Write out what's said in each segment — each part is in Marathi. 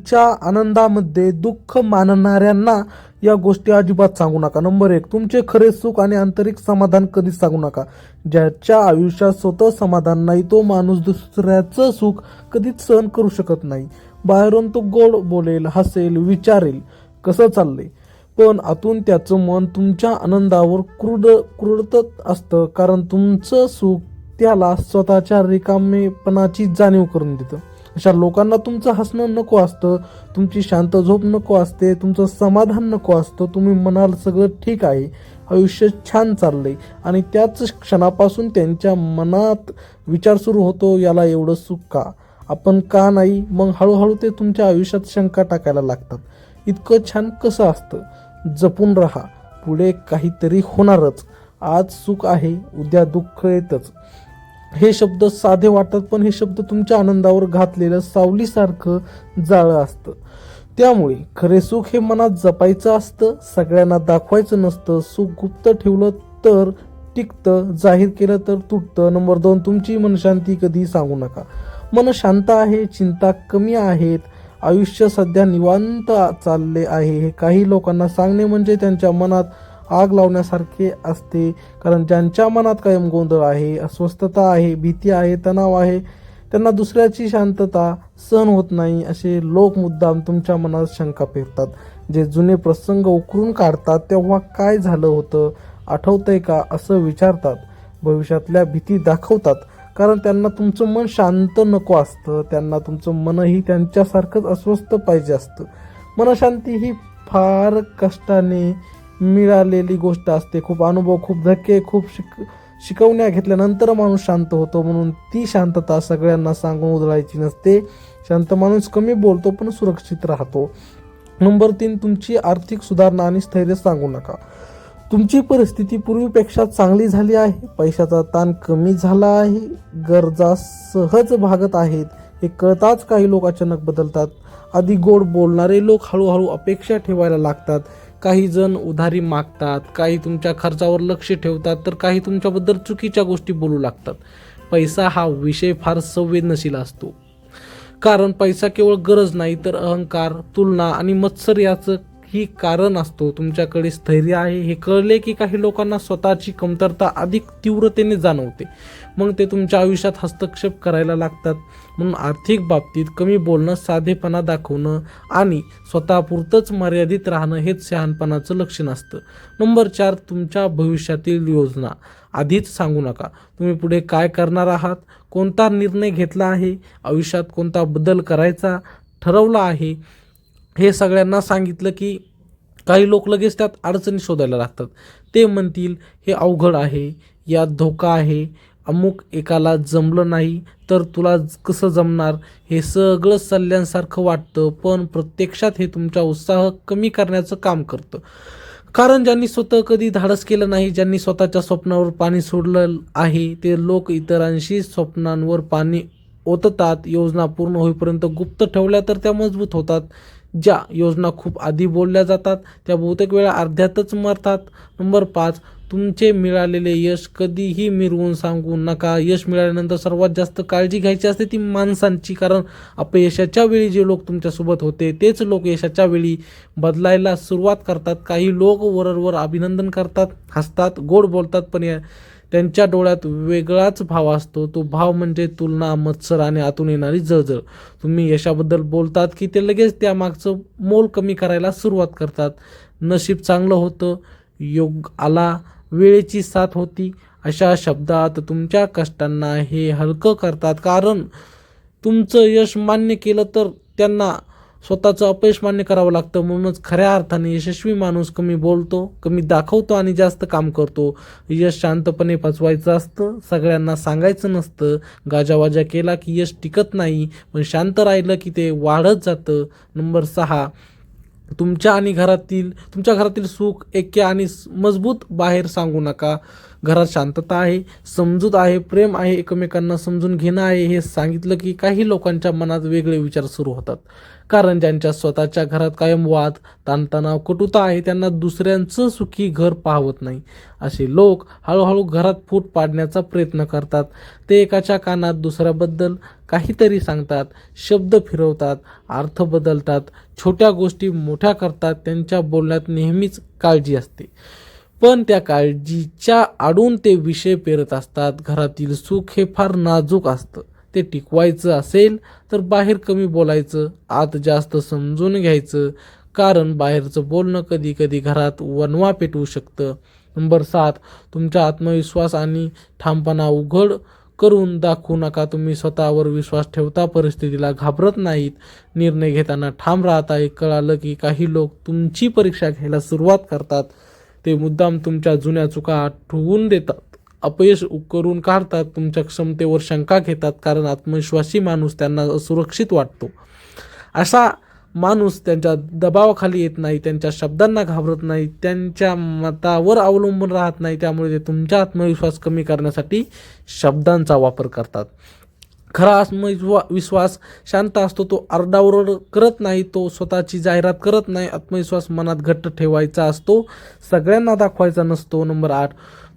तुमच्या आनंदामध्ये दुःख मानणाऱ्यांना या गोष्टी अजिबात सांगू नका. नंबर एक तुमचे खरे सुख आणि आंतरिक समाधान कधीच सांगू नका. ज्याच्या आयुष्यात स्वतः समाधान नाही तो माणूस दुसऱ्याचं सुख कधीच सहन करू शकत नाही. बाहेरून तो गोड बोलेल हसेल विचारेल कसं चाललंय. पण आतून त्याचं मन तुमच्या आनंदावर क्रूड क्रूडत असतं कारण तुमचं सुख त्याला स्वतःच्या रिकामेपणाची जाणीव करून देतं. अशा लोकांना तुमचं हसणं नको असतं तुमची शांत झोप नको असते तुमचं समाधान नको असतं तुम्ही म्हणाल सगळं ठीक आहे आयुष्य छान चाललंय. आणि त्याच क्षणापासून त्यांच्या मनात विचार सुरू होतो याला एवढं सुख का? आपण का नाही? मग हळूहळू ते तुमच्या आयुष्यात शंका टाकायला लागतात. इतकं छान कसं असतं? जपून राहा. पुढे काहीतरी होणारच. आज सुख आहे उद्या दुःख येतच. हे शब्द साधे वाटतात पण हे शब्द तुमच्या आनंदावर घातलेलं सावलीसारखं जाळं असतं. त्यामुळे खरे सुख हे मनात जपायचं असतं सगळ्यांना दाखवायचं नसतं. सुख गुप्त ठेवलं तर टिकतं जाहीर केलं तर तुटतं. नंबर दोन तुमची मनशांती कधी सांगू नका. मन शांत आहे चिंता कमी आहेत. आयुष्य सध्या निवांत चालले आहे. हे काही लोकांना सांगणे म्हणजे त्यांच्या मनात आग लावण्यासारखे असते. कारण ज्यांच्या मनात कायम गोंधळ आहे अस्वस्थता आहे भीती आहे तणाव आहे त्यांना दुसऱ्याची शांतता सहन होत नाही असे लोक मुद्दाम तुमच्या मनात शंका पेरतात. जे जुने प्रसंग उकरून काढतात तेव्हा काय झालं होतं आठवतंय का असं विचारतात. भविष्यातल्या भीती दाखवतात. कारण त्यांना तुमचं मन शांत नको असतं. त्यांना तुमचं मनही त्यांच्यासारखंच अस्वस्थ पाहिजे असतं. मनशांती ही फार कष्टाने मिळालेली गोष्ट असते. खूप अनुभव खूप धक्के खूप शिक शिकवण्या घेतल्यानंतर माणूस शांत होतो म्हणून ती शांतता सगळ्यांना सांगून उधळायची नसते. शांत माणूस कमी बोलतो पण सुरक्षित राहतो. नंबर तीन तुमची आर्थिक सुधारणा आणि स्थैर्य सांगू नका. तुमची परिस्थिती पूर्वीपेक्षा चांगली झाली आहे. पैशाचा ताण कमी झाला आहे. गरजा सहज भागत आहेत. हे कळताच काही लोक अचानक बदलतात. आधी गोड बोलणारे लोक हळूहळू अपेक्षा ठेवायला लागतात. काही जण उधारी मागतात काही तुमच्या खर्चावर लक्ष ठेवतात तर काही तुमच्याबद्दल चुकीच्या गोष्टी बोलू लागतात. पैसा हा विषय फार संवेदनशील असतो. कारण पैसा केवळ गरज नाही तर अहंकार तुलना आणि मत्सर याचं ही कारण असतो तुमच्याकडे स्थैर्य आहे हे कळले की काही लोकांना स्वतःची कमतरता अधिक तीव्रतेने जाणवते. मग ते तुमच्या आयुष्यात हस्तक्षेप करायला लागतात. म्हणून आर्थिक बाबतीत कमी बोलणं साधेपणा दाखवणं आणि स्वतःपुरतंच मर्यादित राहणं हेच शहाणपणाचं लक्षण असतं. नंबर चार तुमच्या भविष्यातील योजना. आधीच सांगू नका. तुम्ही पुढे काय करणार आहात? कोणता निर्णय घेतला आहे? आयुष्यात कोणता बदल करायचा ठरवला आहे? हे सगळ्यांना सांगितलं की काही लोक लगेच त्यात अडचणी शोधायला लागतात. ते म्हणतील हे अवघड आहे यात धोका आहे अमुक एकाला जमलं नाही तर तुला कसं जमणार? हे सगळं सल्ल्यांसारखं वाटतं पण प्रत्यक्षात हे तुमचा उत्साह कमी करण्याचं काम करतं. कारण ज्यांनी स्वतः कधी धाडस केलं नाही ज्यांनी स्वतःच्या स्वप्नावर पाणी सोडलं आहे ते लोक इतरांशी स्वप्नांवर पाणी ओततात योजना पूर्ण होईपर्यंत गुप्त ठेवल्या तर त्या मजबूत होतात. ज्या योजना खूप आधी बोलल्या जातात त्या बहुतेक वेळा अर्ध्यातच मरतात. नंबर पाच तुमचे मिळालेले यश कधीही मिरवून सांगू नका. यश मिळाल्यानंतर सर्वात जास्त काळजी घ्यायची असते ती माणसांची कारण अपयशाच्या वेळी जे लोक तुमच्यासोबत होते तेच लोक यशाच्या वेळी बदलायला सुरुवात करतात. काही लोक वरवर अभिनंदन करतात हसतात गोड बोलतात पण या त्यांच्या डोळ्यात वेगळाच भाव असतो. तो भाव म्हणजे तुलना मत्सर आणि आतून येणारी जळजळ. तुम्ही यशाबद्दल बोलतात की ते लगेच त्यामागचं मोल कमी करायला सुरुवात करतात. नशीब चांगलं होतं योग आला वेळेची साथ होती. अशा शब्दात तुमच्या कष्टांना हे हलकं करतात. कारण तुमचं यश मान्य केलं तर त्यांना स्वतःचं अपयश मान्य करावं लागतं. म्हणूनच खऱ्या अर्थाने यशस्वी माणूस कमी बोलतो कमी दाखवतो आणि जास्त काम करतो. यश शांतपणे पचवायचं असतं सगळ्यांना सांगायचं नसतं. गाजावाजा केला की यश टिकत नाही पण शांत राहिलं की ते वाढत जातं. नंबर सहा तुमच्या आणि घरातील तुमच्या घरातील सुख ऐक्य आणि मजबूत बाहेर सांगू नका. घरात शांतता आहे समजूत आहे प्रेम आहे एकमेकांना समजून घेणं आहे हे सांगितलं की काही लोकांच्या मनात वेगळे विचार सुरू होतात. कारण ज्यांच्या स्वतःच्या घरात कायम वाद ताणतणाव कटुता आहे त्यांना दुसऱ्यांचं सुखी घर पाहवत नाही. असे लोक हळूहळू घरात फूट पाडण्याचा प्रयत्न करतात. ते एकाच्या कानात दुसऱ्याबद्दल काहीतरी सांगतात शब्द फिरवतात अर्थ बदलतात छोट्या गोष्टी मोठ्या करतात त्यांच्या बोलण्यात नेहमीच काळजी असते. पण त्या काळजीच्या आडून ते विषय पेरत असतात. घरातील सुख हे फार नाजूक असतं. ते टिकवायचं असेल तर बाहेर कमी बोलायचं आत जास्त समजून घ्यायचं. कारण बाहेरचं बोलणं कधी कधी घरात वनवा पेटवू शकतं. नंबर सात तुमचा आत्मविश्वास आणि ठामपणा उघड करून दाखवू नका. तुम्ही स्वतःवर विश्वास ठेवता परिस्थितीला घाबरत नाहीत. निर्णय घेताना ठाम राहता. हे कळालं की काही लोक तुमची परीक्षा घ्यायला सुरुवात करतात. ते मुद्दाम तुमच्या जुन्या चुका आठवून देतात. अपयश करून काढतात तुमच्या क्षमतेवर शंका घेतात कारण आत्मविश्वासी माणूस त्यांना असुरक्षित वाटतो. असा माणूस त्यांच्या दबावाखाली येत नाही त्यांच्या शब्दांना घाबरत नाही त्यांच्या मतावर अवलंबून राहत नाही त्यामुळे ते तुमचा आत्मविश्वास कमी करण्यासाठी शब्दांचा वापर करतात. खरा आत्मविश्वा विश्वास शांत असतो तो आरडाओरड करत नाही तो स्वतःची जाहिरात करत नाही आत्मविश्वास मनात घट्ट ठेवायचा असतो सगळ्यांना दाखवायचा नसतो. नंबर आठ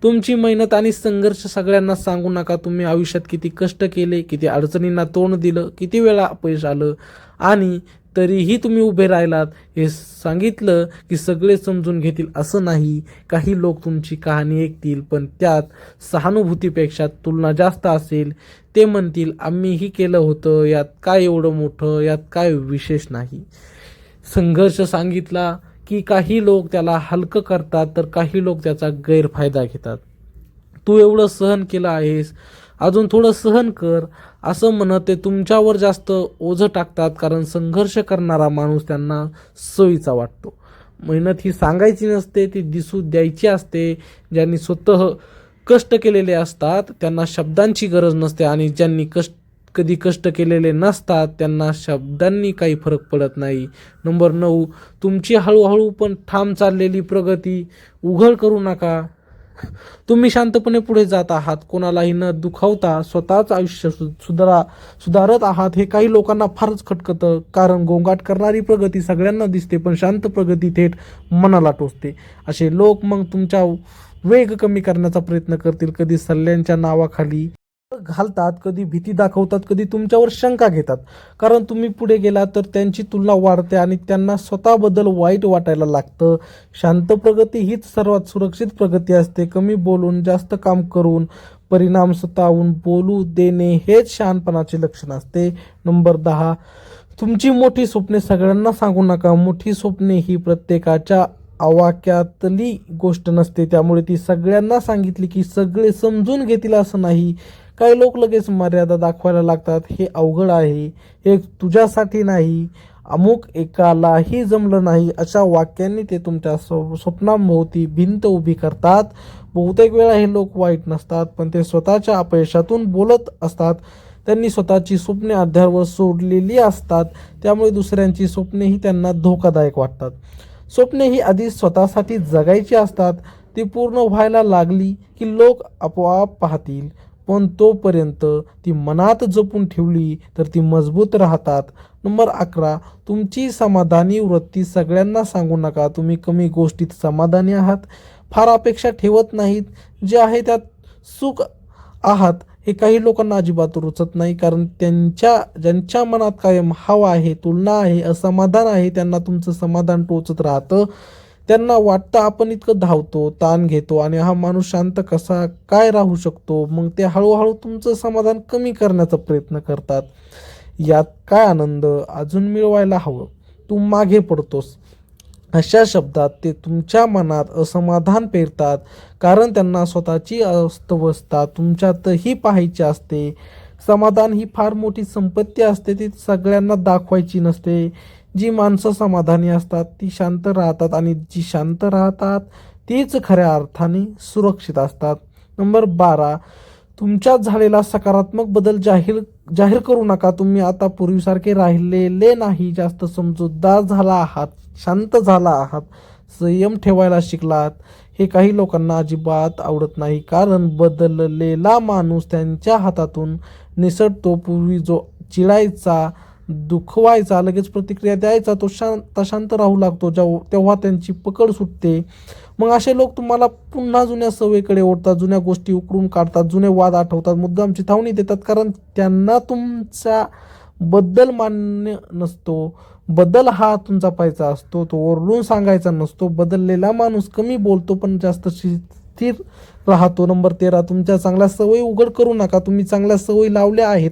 तुमची मेहनत आणि संघर्ष सगळ्यांना सांगू नका. तुम्ही आयुष्यात किती कष्ट केले किती अडचणींना तोंड दिलं किती वेळा अपयश आलं आणि तरीही तुम्ही उभे राहिलात. हे सांगितलं की सगळे समजून घेतील असं नाही. काही लोक तुमची कहाणी ऐकतील पण त्यात सहानुभूतीपेक्षा तुलना जास्त असेल. ते म्हणतील आम्हीही केलं होतं. यात काय एवढं मोठं? यात काय विशेष नाही. संघर्ष सांगितला की काही लोक त्याला हलकं करतात तर काही लोक त्याचा गैरफायदा घेतात. तू एवढं सहन केलं आहेस. अजून थोडं सहन कर. असं म्हणत ते तुमच्यावर जास्त ओझं टाकतात कारण संघर्ष करणारा माणूस त्यांना सोयीचा वाटतो. मेहनत ही सांगायची नसते ती दिसू द्यायची असते. ज्यांनी स्वतः कष्ट केलेले असतात त्यांना शब्दांची गरज नसते आणि ज्यांनी कष्ट कधी कष्ट केलेले नसतात त्यांना शब्दांनी काही फरक पडत नाही. नंबर नऊ तुमची हळूहळू पण ठाम चाललेली प्रगती उघड करू नका. तुम्ही शांतपणे पुढे जात आहात. कोणालाही न दुखावता स्वतःच आयुष्य सु सुधारा सुधारत आहात. हे काही लोकांना फारच खटकतं. कारण गोंगाट करणारी प्रगती सगळ्यांना दिसते पण शांत प्रगती थेट मनाला टोचते. असे लोक मग तुमच्या वेग कमी करण्याचा प्रयत्न करतील. कधी सल्ल्यांच्या नावाखाली घालतात कधी भीती दाखवतात कधी तुमच्यावर शंका घेतात. कारण तुम्ही पुढे गेलात तर त्यांची तुलना वाढते आणि त्यांना स्वतःबद्दल वाईट वाटायला लागतं. शांत प्रगती हीच सर्वात सुरक्षित प्रगती असते. कमी बोलून जास्त काम करून परिणाम स्वतःहून बोलू देणे हेच शहाणपणाचे लक्षण असते. नंबर दहा तुमची मोठी स्वप्ने सगळ्यांना सांगू नका. मोठी स्वप्ने ही प्रत्येकाच्या आवाक्यातली गोष्ट नसते. त्यामुळे ती सगळ्यांना सांगितली की सगळे समजून घेतील असं नाही. काही लोक लगेच मर्यादा दाखवायला लागतात हे अवघड आहे हे तुझ्यासाठी नाही अमुक एकालाही जमलं नाही अशा वाक्यांनी ते तुमच्या स्व स्वप्नांभोवती भिंत उभी करतात. बहुतेक वेळा हे लोक वाईट नसतात पण ते स्वतःच्या अपयशातून बोलत असतात. त्यांनी स्वतःची स्वप्ने अध्यावर सोडलेली असतात त्यामुळे दुसऱ्यांची स्वप्नेही त्यांना धोकादायक वाटतात. स्वप्ने ही आधी स्वतःसाठी जगायची असतात ती पूर्ण व्हायला लागली की लोक आपोआप पाहतील. पण तोपर्यंत ती मनात जपून ठेवली तर ती मजबूत राहतात. नंबर अकरा तुमची समाधानी वृत्ती सगळ्यांना सांगू नका. तुम्ही कमी गोष्टीत समाधानी आहात. फार अपेक्षा ठेवत नाहीत. जे आहे त्यात सुख आहात. हे काही लोकांना अजिबात रुचत नाही. कारण त्यांच्या ज्यांच्या मनात कायम हवा आहे तुलना आहे असमाधान आहे त्यांना तुमचं समाधान टोचत राहतं. त्यांना वाटतं आपण इतकं धावतो ताण घेतो आणि हा माणूस शांत कसा काय राहू शकतो? मग ते हळूहळू तुमचं समाधान कमी करण्याचा प्रयत्न करतात. यात काय आनंद? अजून मिळवायला हवं. तू मागे पडतोस. अशा शब्दात ते तुमच्या मनात असमाधान पेरतात कारण त्यांना स्वतःची अस्तवस्था तुमच्यातही पाहायची असते. समाधान ही फार मोठी संपत्ती असते ती सगळ्यांना दाखवायची नसते. जी माणसं समाधानी असतात ती शांत राहतात आणि जी शांत राहतात तीच खऱ्या अर्थाने सुरक्षित असतात. नंबर बारा तुमच्यात झालेला सकारात्मक बदल जाहीर जाहीर करू नका. तुम्ही आता पूर्वीसारखे राहिलेले नाही. जास्त समजूतदार झाला आहात शांत झाला आहात संयम ठेवायला शिकलात. हे काही लोकांना अजिबात आवडत नाही. कारण बदललेला माणूस त्यांच्या हातातून निसटतो. पूर्वी जो चिडायचा दुखवायचा लगेच प्रतिक्रिया द्यायचा तो शांत शांत राहू लागतो जेव्हा तेव्हा त्यांची पकड सुटते. मग असे लोक तुम्हाला पुन्हा जुन्या सवयीकडे ओढतात जुन्या गोष्टी उकरून काढतात जुने वाद आठवतात मुद्दाम चिथावणी देतात कारण त्यांना तुमच्या बद्दल मान्य नसतो. बदल हा तुमचा पाहिजे असतो तो ओरडून सांगायचा नसतो. बदललेला माणूस कमी बोलतो पण जास्त शि- स्थिर राहतो. नंबर तेरा तुमच्या चांगल्या सवयी उघड करू नका. तुम्ही चांगल्या सवयी लावल्या आहेत.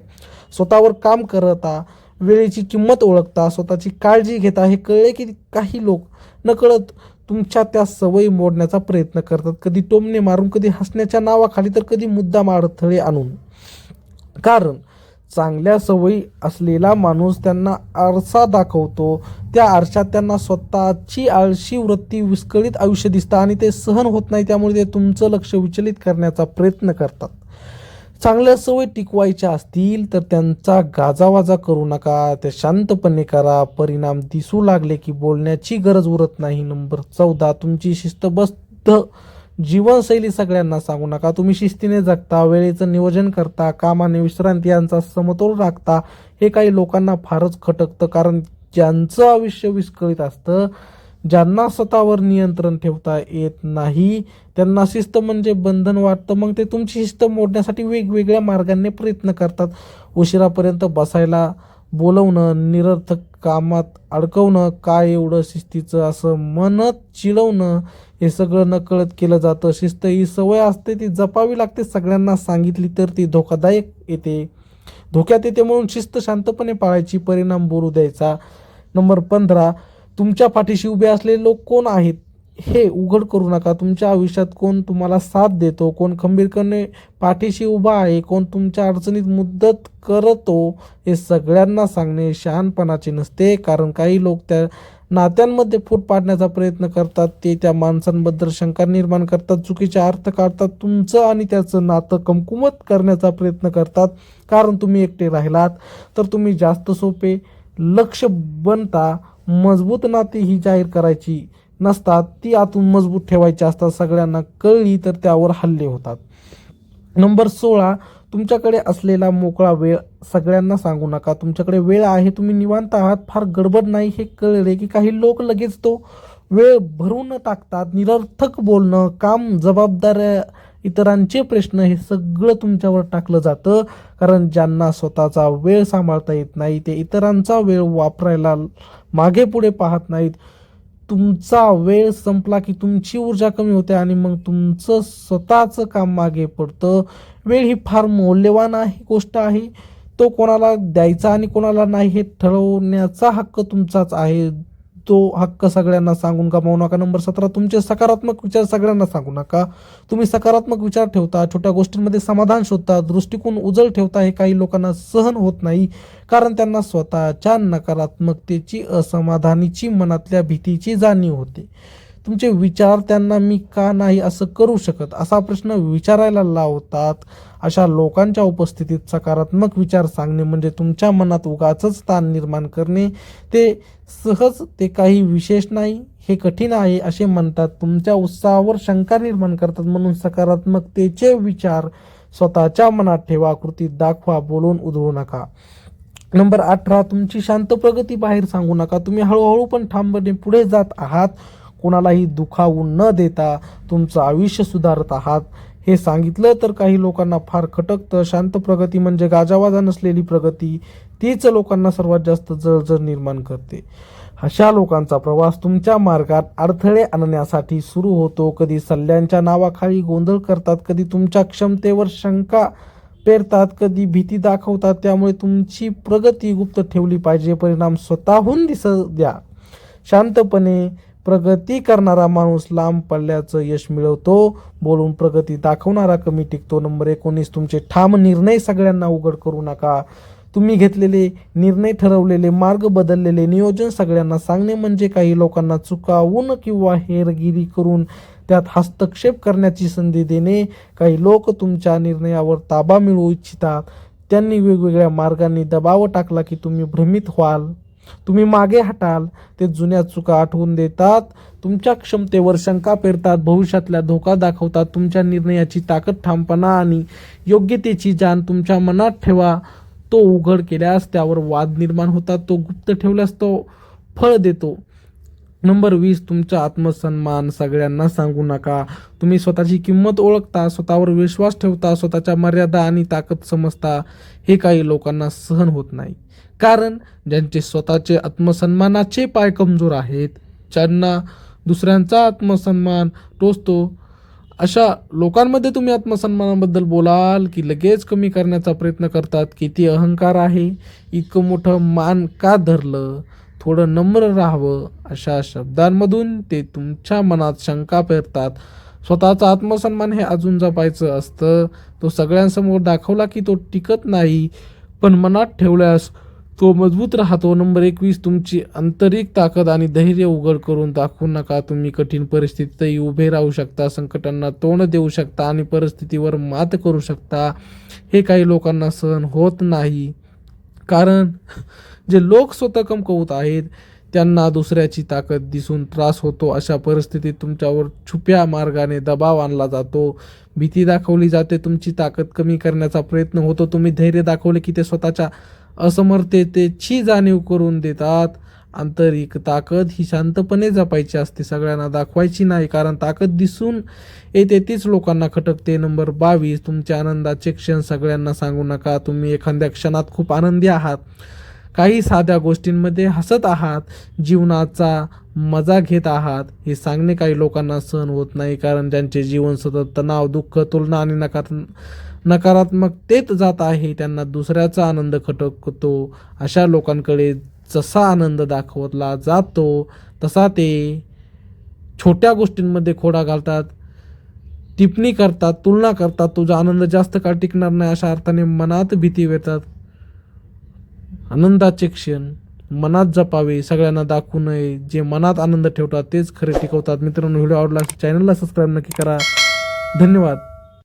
स्वतःवर काम करता. वेळेची किंमत ओळखता स्वतःची काळजी घेता हे कळले की काही लोक नकळत तुमच्या त्या सवयी मोडण्याचा प्रयत्न करतात. कधी टोमणे मारून कधी हसण्याच्या नावाखाली तर कधी मुद्दाम अडथळे आणून. कारण चांगल्या सवयी असलेला माणूस त्यांना आरसा दाखवतो. त्या आरशात त्यांना स्वतःची आळशी वृत्ती विस्कळीत आयुष्य दिसतं आणि ते सहन होत नाही त्यामुळे ते तुमचं लक्ष विचलित करण्याचा प्रयत्न करतात. चांगल्या सवयी टिकवायच्या असतील तर त्यांचा गाजावाजा करू नका. ते शांतपणे करा. परिणाम दिसू लागले की बोलण्याची गरज उरत नाही. नंबर चौदा तुमची शिस्तबद्ध जीवनशैली सगळ्यांना सांगू नका. तुम्ही शिस्तीने जगता वेळेचं नियोजन करता काम आणि विश्रांती यांचा समतोल राखता. हे काही लोकांना फारच खटकतं कारण ज्यांचं आयुष्य विस्कळीत असतं ज्यांना स्वतःवर नियंत्रण ठेवता येत नाही त्यांना शिस्त म्हणजे बंधन वाटतं. मग ते तुमची शिस्त मोडण्यासाठी वेगवेगळ्या मार्गाने प्रयत्न करतात. उशिरापर्यंत बसायला बोलवणं निरर्थक कामात अडकवणं काय एवढं शिस्तीचं असं म्हणत चिडवणं हे सगळं नकळत केलं जातं. शिस्त ही सवय असते ती जपावी लागते. सगळ्यांना सांगितली तर ती धोकादायक येते. धोक्यात येते म्हणून शिस्त शांतपणे पाळायची परिणाम बोलू द्यायचा. नंबर पंधरा तुमच्या पाठीशी उभे असलेले लोक कोण आहेत? हे उघड करू नका. तुमच्या आयुष्यात कोण तुम्हाला साथ देतो? कोण खंबीरपणे पाठीशी उभा आहे? कोण तुमच्या अडचणीत मुद्दत करतो? हे सगळ्यांना सांगणे शहाणपणाचे नसते. कारण काही लोक त्या नात्यांमध्ये फूट पाडण्याचा प्रयत्न करतात. ते त्या माणसांबद्दल शंका निर्माण करतात. चुकीचे अर्थ काढतात. तुमचं आणि त्याचं नातं कमकुमत करण्याचा प्रयत्न करतात. कारण तुम्ही एकटे राहिलात. तर तुम्ही जास्त सोपे लक्ष बनता. मजबूत नाती ही जाहीर करायची नसतात ती आतून मजबूत ठेवायची असतात सगळ्यांना कळली तर त्यावर हल्ले होतात. नंबर सोळा तुमच्याकडे असलेला मोकळा वेळ सगळ्यांना सांगू नका. तुमच्याकडे वेळ आहे तुम्ही निवांत आहात फार गडबड नाही हे कळले की काही लोक लगेच तो वेळ भरून टाकतात. निरर्थक बोलणं काम जबाबदाऱ्या इतरांचे प्रश्न हे सगळं तुमच्यावर टाकलं जातं. कारण ज्यांना स्वतःचा वेळ सांभाळता येत नाही ते इतरांचा वेळ वापरायला मागे पुढे पाहत नाहीत. तुमचा वेळ संपला की तुमची ऊर्जा कमी होते आणि मग तुमचं स्वतःचं काम मागे पडतं. वेळ ही फार मौल्यवान आहे गोष्ट आहे. तो कोणाला द्यायचा आणि कोणाला नाही हे ठरवण्याचा हक्क तुमचाच आहे. तो हक्क सगळ्यांना सांगून गमावू नका. नंबर सतरा तुमचे सकारात्मक विचार सगळ्यांना सांगू नका. तुम्ही सकारात्मक विचार ठेवता छोट्या गोष्टींमध्ये समाधान शोधता दृष्टिकोन उजळ ठेवता हे काही लोकांना सहन होत नाही. कारण त्यांना स्वतःच्या नकारात्मकतेची असमाधानीची मनातल्या भीतीची जाणीव होते. तुमचे विचार त्यांना मी का नाही असं करू शकत? असा प्रश्न विचारायला लावतात. अशा लोकांच्या उपस्थितीत सकारात्मक विचार सांगणे म्हणजे तुमच्या मनात उगाच ताण निर्माण करणे. ते सहज ते काही विशेष नाही हे कठीण आहे असे म्हणतात. तुमच्या उत्साहावर शंका निर्माण करतात म्हणून सकारात्मकतेचे विचार स्वतःच्या मनात ठेवा कृतीत दाखवा बोलून उधळू नका. नंबर अठरा तुमची शांत प्रगती बाहेर सांगू नका. तुम्ही हळूहळू पण ठामपणे पुढे जात आहात. कोणालाही दुखावून न देता तुमचं आयुष्य सुधारत आहात. हे सांगितलं तर काही लोकांना फार खटकतं. शांत प्रगती म्हणजे गाजावाजा नसलेली प्रगती. तीच लोकांना सर्वात जास्त जळजळ निर्माण करते. अशा लोकांचा प्रवास तुमच्या मार्गात अडथळे आणण्यासाठी सुरू होतो. कधी सल्ल्यांच्या नावाखाली गोंधळ करतात कधी तुमच्या क्षमतेवर शंका पेरतात कधी भीती दाखवतात. त्यामुळे तुमची प्रगती गुप्त ठेवली पाहिजे. परिणाम स्वतःहून दिस द्या. शांतपणे प्रगती करणारा माणूस लांब पल्ल्याचं यश मिळवतो. बोलून प्रगती दाखवणारा कमी टिकतो. नंबर एकोणीस तुमचे ठाम निर्णय सगळ्यांना उघड करू नका. तुम्ही घेतलेले निर्णय ठरवलेले मार्ग बदललेले नियोजन सगळ्यांना सांगणे म्हणजे काही लोकांना चुकावून किंवा हेरगिरी करून त्यात हस्तक्षेप करण्याची संधी देणे. काही लोक तुमच्या निर्णयावर ताबा मिळवू इच्छितात. त्यांनी वेगवेगळ्या मार्गांनी दबाव टाकला की तुम्ही भ्रमित व्हाल. तुम्ही मागे हटाल. ते जुन्या चुका आठवून देतात. तुमच्या क्षमतेवर शंका पेरतात. भविष्यातल्या धोका दाखवतात. तुमच्या निर्णयाची ताकद ठामपणा आणि योग्यतेची जाण तुमच्या मनात ठेवा. तो उघड केल्यास त्यावर वाद निर्माण होतात. तो गुप्त ठेवल्यास तो फळ देतो. नंबर वीस तुमचा आत्मसन्मान सगळ्यांना सांगू नका. तुम्ही स्वतःची किंमत ओळखता स्वतःवर विश्वास ठेवता स्वतःच्या मर्यादा आणि ताकद समजता. हे काही लोकांना सहन होत नाही. कारण ज्यांचे स्वतःचे आत्मसन्मानाचे पाय कमजोर आहेत ज्यांना दुसऱ्यांचा आत्मसन्मान टोचतो अशा लोकांमध्ये तुम्ही आत्मसन्मानाबद्दल बोलाल की लगेच कमी करण्याचा प्रयत्न करतात किती अहंकार आहे इतकं मोठं मान का धरलं थोडं नम्र राहावं अशा शब्दांमधून ते तुमच्या मनात शंका पेरतात. स्वतःचा आत्मसन्मान हे अजून जपायचं असतं. तो सगळ्यांसमोर दाखवला की तो टिकत नाही पण मनात ठेवल्यास तो मजबूत राहतो. नंबर एकवीस तुमची आंतरिक ताकद आणि धैर्य उघड करून दाखवू नका. तुम्ही कठीण परिस्थितीतही उभे राहू शकता संकटांना तोंड देऊ शकता आणि परिस्थितीवर मात करू शकता. हे काही लोकांना सहन होत नाही. कारण जे लोक स्वतः कमकवत आहेत त्यांना दुसऱ्याची ताकद दिसून त्रास होतो. अशा परिस्थितीत तुमच्यावर छुप्या मार्गाने दबाव आणला जातो. भीती दाखवली जाते तुमची ताकद कमी करण्याचा प्रयत्न होतो. तुम्ही धैर्य दाखवले की ते स्वतःच्या असमर्थतेची जाणीव करून देतात. आंतरिक ताकद ही शांतपणे जपायची असते सगळ्यांना दाखवायची नाही कारण ताकद दिसून येते तीच लोकांना खटकते. नंबर बावीस तुमच्या आनंदाचे क्षण सगळ्यांना सांगू नका तुम्ही एखाद्या क्षणात खूप आनंदी आहात. काही साध्या गोष्टींमध्ये हसत आहात जीवनाचा मजा घेत आहात. हे सांगणे काही लोकांना सहन होत नाही कारण ज्यांचे जीवन सतत तणाव दुःख तुलना आणि नकार नकारात्मकतेत जात आहे त्यांना दुसऱ्याचा आनंद खटकतो. अशा लोकांकडे जसा आनंद दाखवला जातो तसा ते छोट्या गोष्टींमध्ये खोडा घालतात. टिप्पणी करतात तुलना करतात तुझा आनंद जास्त काळ टिकणार नाही अशा अर्थाने मनात भीती वेतात आनंदाचे क्षण मनात जपावे सगळ्यांना दाखवू नये. जे मनात आनंद ठेवतात तेच खरे टिकवतात. मित्रांनो व्हिडिओ आवडला चॅनलला सबस्क्राईब नक्की करा. धन्यवाद.